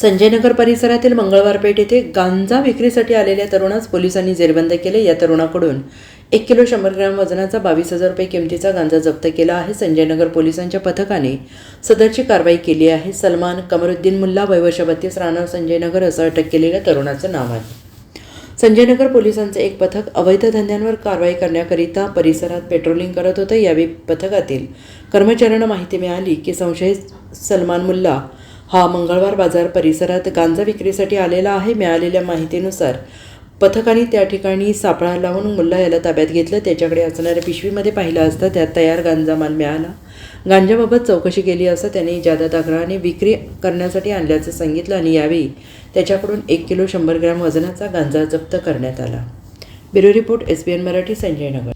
संजयनगर परिसरातील मंगळवार पेठ येथे गांजा विक्रीसाठी आलेल्या तरुणास पोलिसांनी जेरबंद केले. या तरुणाकडून एक किलो शंभर ग्रॅम वजनाचा बावीस हजार रुपये किमतीचा गांजा जप्त केला आहे. संजयनगर पोलिसांच्या पथकाने सदरची कारवाई केली आहे. सलमान कमरुद्दीन मुल्ला वय बत्तीस राहणार संजयनगर असं अटक केलेल्या तरुणाचं नाव आहे. संजयनगर पोलिसांचे एक पथक अवैध धंद्यांवर कारवाई करण्याकरिता परिसरात पेट्रोलिंग करत होतं. यावेळी पथकातील कर्मचाऱ्यांना माहिती मिळाली की संशयित सलमान मुल्ला हा मंगळवार बाजार परिसरात गांजा विक्रीसाठी आलेला आहे. मिळालेल्या माहितीनुसार पथकाने त्या ठिकाणी सापळा लावून मुल्ला याला ताब्यात घेतलं. त्याच्याकडे असणाऱ्या पिशवीमध्ये पाहिलं असता त्यात तयार गांजा माल मिळाला. गांजाबाबत चौकशी केली असता त्याने जादा दागराने विक्री करण्यासाठी आणल्याचं सांगितलं आणि यावेळी त्याच्याकडून एक किलो शंभर ग्रॅम वजनाचा गांजा जप्त करण्यात आला. Bureau report S B N Marathi Sanjay Nagar.